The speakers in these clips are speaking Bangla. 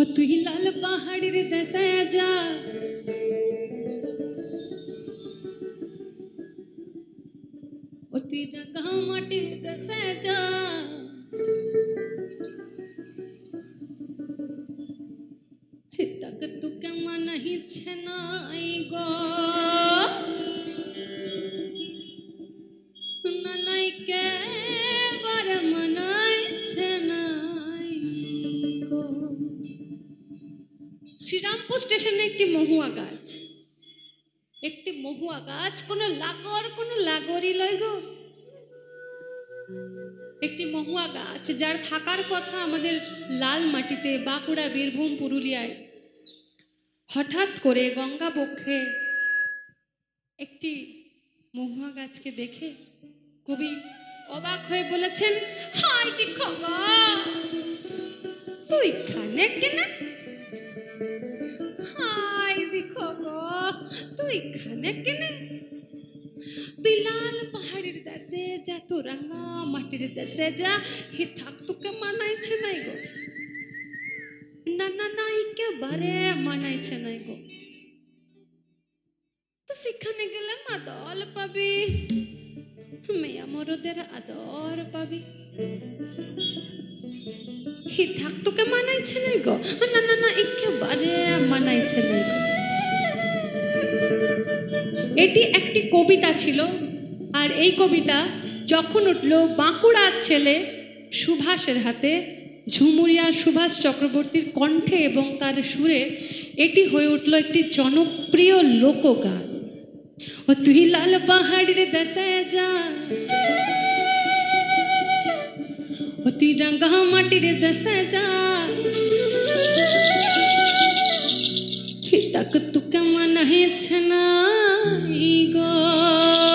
ও তুই লাল পাহাড়ের দেশে যা ও তুই রাঙা মাটির দেশে যা হে শ্রীরামপুর স্টেশনে একটি মহুয়া গাছ। একটি মহুয়া গাছ, কোনো লাগর, কোনো লাগরই লয় গো। একটি মহুয়া গাছ, যার থাকার কথা আমাদের লাল মাটিতে বাঁকুড়া, বীরভূম, পুরুলিয়ায় হঠাৎ করে গঙ্গা বক্ষে একটি মহুয়া গাছকে দেখে কবি অবাক হয়ে বলেছেন হাই কি তুই খানে কেনা তুই খানে কেনে? তুই লাল পাহাড়ের দেশে যা, তো রাঙা মাটির দেশে যা, হে থাক তোকে মানাইছে নাই গো। না না না, একেবারে মানাইছে নাই গো। তো সেখানে গেলে আদল পাবি। মেয়া মরদের আদর পাবি। হি থাক তোকে মানাইছে নাই গো। না না না, একেবারে মানাইছে নাই গো। এটি একটি কবিতা ছিল। আর এই কবিতা যখন উঠল বাঁকুড়ার ছেলে সুভাষের হাতে, ঝুমুরিয়া সুভাষ চক্রবর্তীর কণ্ঠে এবং তার সুরে, এটি হয়ে উঠল একটি জনপ্রিয় লোকগান। ও তুই লাল পাহাড়ের দেশে যা। ও তুই রাঙ্গা মাটির দেশে যা। তক তু কেমন হয়েছে নাই গো।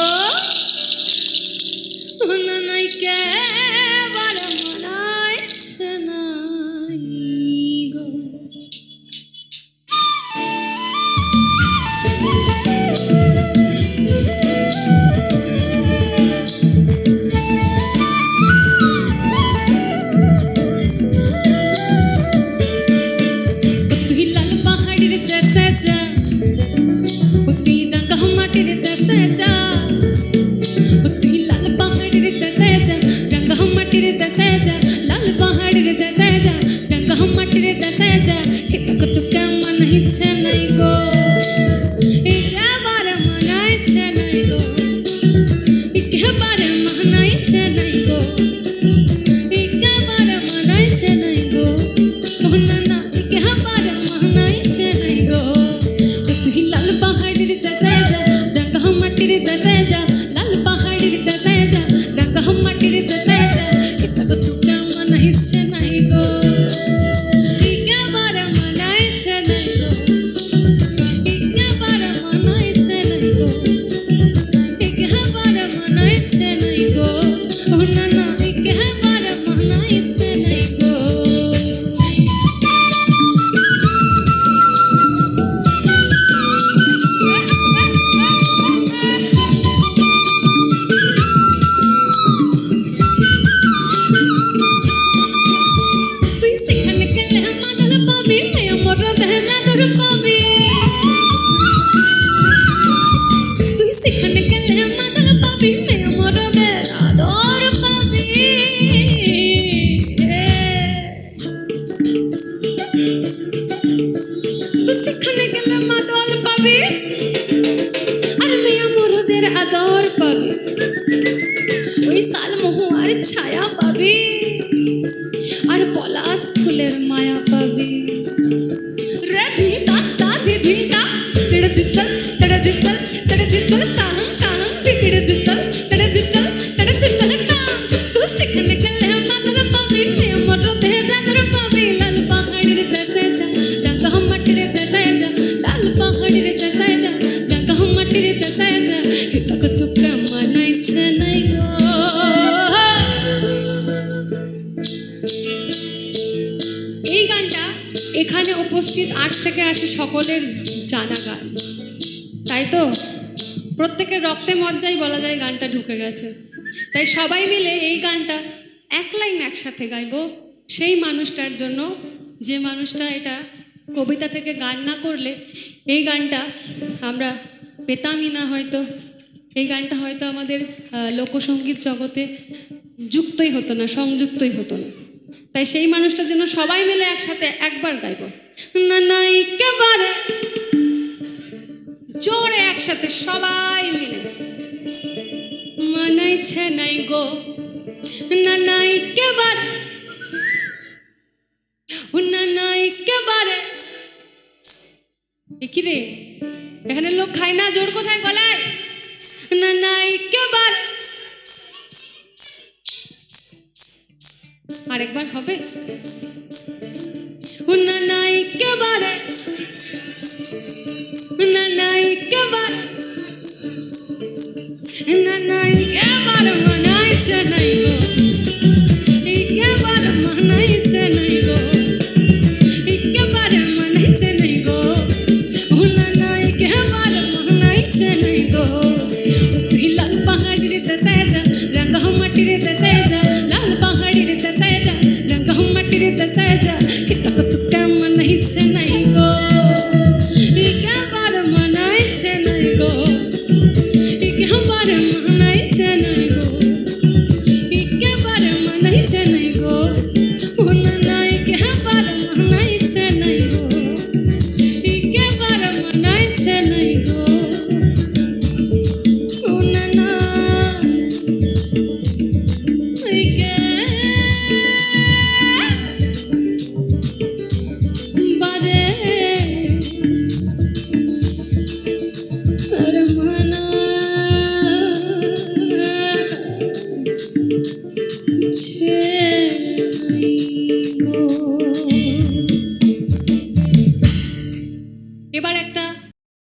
পাহাড়ের দেশে আর মেয়া মরুদের আদর পাবি। ওই সাল মহুয়ার ছায়া পাবি। আর পলাশ ফুলের মায়া পাবি। এই গানটা এখানে উপস্থিত আট থেকে আশি সকলের জানা গান। তাই তো? প্রত্যেকের রক্তে মজ্জাই বলা যায় গানটা ঢুকে গেছে। তাই সবাই মিলে এই গানটা এক লাইন একসাথে গাইবো। সেই মানুষটার জন্য, যে মানুষটা এটা কবিতা থেকে গান না করলে, এই গানটা আমরা পেতামই না হয়তো। এই গানটা হয়তো আমাদের লোকসঙ্গীত জগতে যুক্তই হতো না, সংযুক্তই হতো না। তাই সেই মানুষটা যেন সবাই মিলে একসাথে একবার গাইব। না না, একেবারে। জোরে একসাথে সবাই মিলে। মানাইছে নাই গো। না না, একেবারে। না না, একেবারে। কি রে? এখানে লোক খায় না, জোর কোথায় গলায়? আরেকবার হবে না একেবারে না একেবারে না একেবারে